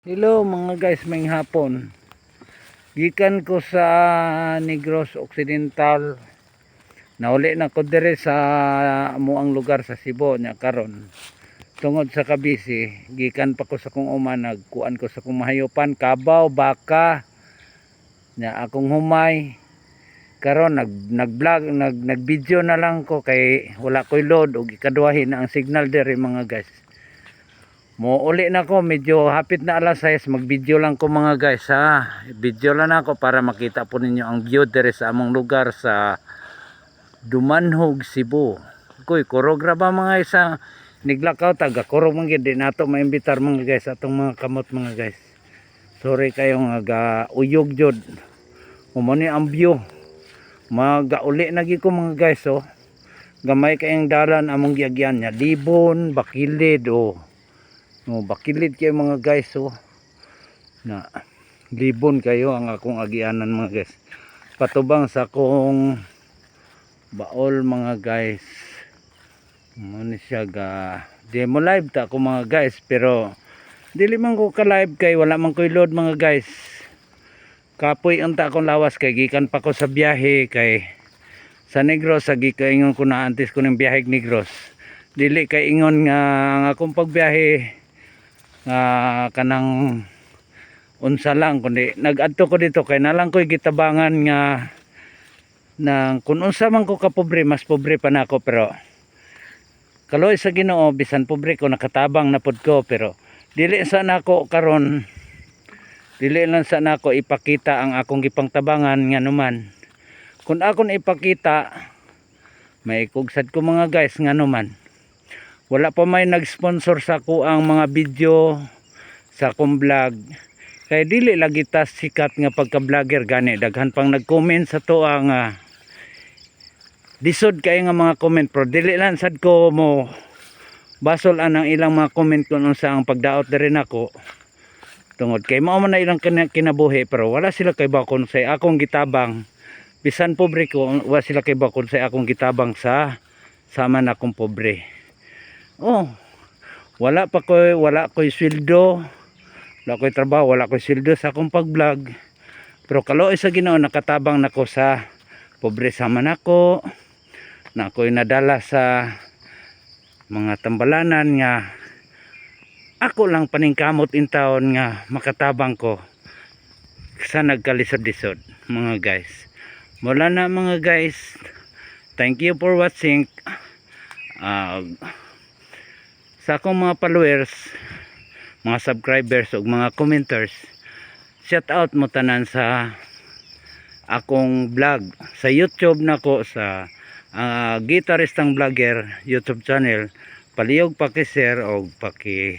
Hello mga guys, may hapon. Gikan ko sa Negros Occidental. Nauli na ko dire sa amuang lugar sa Cebu nya karon. Tungod sa kabisi, gikan pa ko sa kong uma nagkuan ko sa kong mahayopan, kabaw, baka. Nya akong humay. Karon nag nag-vlog, nag nag-video na lang ko kay wala koy load ug ikaduhahin na ang signal dire mga guys. Mo uli na ko, medyo hapit na alas 6, mag-video lang ko mga guys ha. Video lang ako para makita po ninyo ang view dire sa among lugar sa Dumanhog, Cebu. Kuy, kurogra ba mga isa niglakaw taga kurog man gid di nato maimbitar mga guys atong mga kamot mga guys. Sorry kayo nga uyog jud. Umo ni ang view. Magauli na ko mga guys oh. Gamay kayong dalan among giagyan niya. Libon, bakilid oh. No, bakilid kayo mga guys oh. Na libon kayo ang akong agianan mga guys. Patubang sa akong baol mga guys. Muna siya ga demo live ta ako mga guys pero dili man ko ka live kay wala man koy load mga guys. Kapoy ang ta akong lawas kay gikan pa ko sa biyahe kay sa Negros sa gikaingon ko na antes ko ng biyahe Negros. Dili kay ingon nga ang akong pagbiyahe nga kanang unsa lang kundi nagadto ko dito kay nalang ko'y gitabangan nga nang kung unsa man ko kapobre mas pobre pa nako pero kaloy sa Ginoo bisan pobre ko nakatabang na pud ko pero dili sa nako karon dili lang sa nako ipakita ang akong gipangtabangan nga numan kung akon ipakita may kugsad ko mga guys nga numan wala pa may nag-sponsor sa ko ang mga video sa akong vlog. Kay dili lagi ta sikat nga pagka-vlogger gani. Daghan pang nag-comment sa to ang uh, disod kay nga mga comment. Pero dili lang sad ko mo basol anang ilang mga comment kung unsa ang pagdaot diri nako tungod kay mao man ilang kina- kinabuhi pero wala sila kay bakon sa akong gitabang. Bisan pobre ko wala sila kay bakon sa akong gitabang sa sama na akong pobre oh. Wala pa ko wala ko'y sweldo wala ko'y trabaho wala ko'y sweldo sa akong pag-vlog. Pero kaloy sa Ginoo nakatabang nako sa pobre sama nako na ako'y nadala sa mga tambalanan nga ako lang paningkamot in taon nga makatabang ko sa nagkalisod-lisod mga guys. Mula na mga guys. Thank you for watching. Uh, sa akong mga followers mga subscribers ug mga commenters shout out mo tanan sa akong vlog. Sa YouTube nako sa uh, gitaristang vlogger YouTube channel palihog paki-share o paki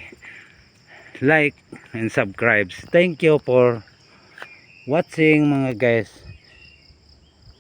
like and subscribe. Thank you for watching mga guys